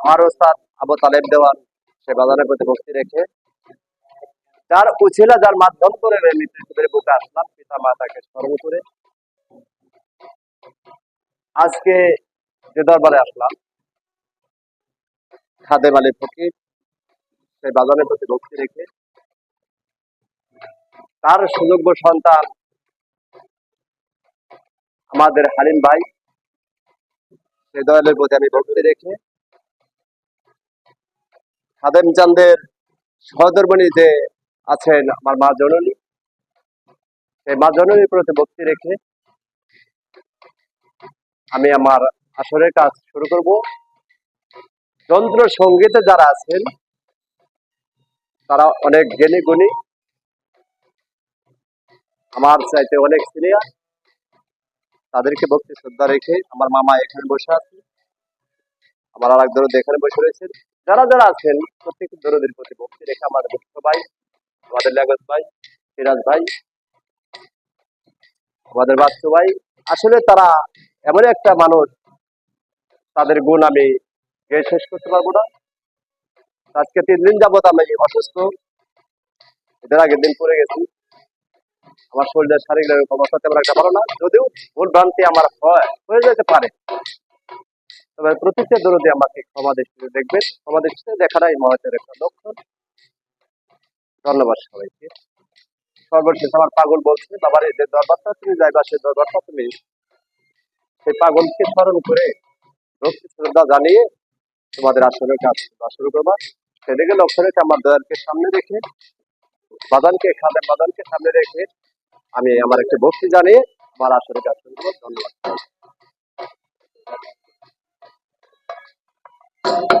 আমার ওস্তাদ আবু তালেব দেওয়ান সে বাজারের প্রতি ভক্তি রেখে যার উছিলা যার মাধ্যম করে মৃত্যুদের বুকে আসলাম, পিতা মাতাকে স্মরণ করে। আজকে যে দরবারে আসলাম, খাদেম আলী ফকির সেই বাজারের প্রতি ভক্তি রেখে তার সুযোগ্য সন্তান আমাদের হালিম ভাই, সে দয়ালের প্রতি আমি ভক্তি রেখে খাদেম চান্দের সহধর্মণীতে আছেন আমার মা জননী। সেই মা জননীর প্রতি ভক্তি রেখে আমি আমার আসরের কাজ শুরু করব। যন্ত্র সঙ্গীতে যারা আছেন, তারা অনেক জ্ঞানী গুণী। আমার চাইতে অনেক সিনিয়র। তাদেরকে ভক্তি শ্রদ্ধা রেখে আমার মামা এখানে বসে আছে। আমার আর এক দরদ এখানে বসে রয়েছেন। যারা যারা আছেন প্রত্যেক দরদের প্রতি ভক্তি রেখে আমাদের মুখ্য ভাই, আমাদের লেগত ভাই, সিরাজ ভাই, আমাদের বাস্তু ভাই, আসলে তারা এমন একটা মানুষ, তাদের গুণ আমি শেষ করতে পারব না। আজকে তিন দিন যাবত আমি অসুস্থ, এদের আগের দিন পড়ে গেছি। আমার শরীরের শারীরিক অবস্থা তেমন একটা ভালো না, যদিও ভুল ভ্রান্তি আমার হয়, হয়ে যেতে পারে। তবে প্রতিটা দরদে আমাকে ক্ষমা দৃষ্টিতে দেখবেন। ক্ষমা দৃষ্টিতে দেখাটাই মহতের একটা লক্ষণ। ধন্যবাদ সবাইকে। সর্বশেষ আমার পাগল বলছে, বাবার যে দরবারটা, তুমি যাইবা সেই দরবারটা, তুমি সেই পাগলকে স্মরণ করে ভক্তি শ্রদ্ধা জানিয়ে তোমাদের আসলে কাজ শুরু করবা। সেদিকে লক্ষ্য আমার দয়ালকে সামনে রেখে বাদানকে খাদের বাদানকে সামনে রেখে আমি আমার একটি ভক্তি জানিয়ে আমার আসলে কাজ শুরু করব। ধন্যবাদ। 啊！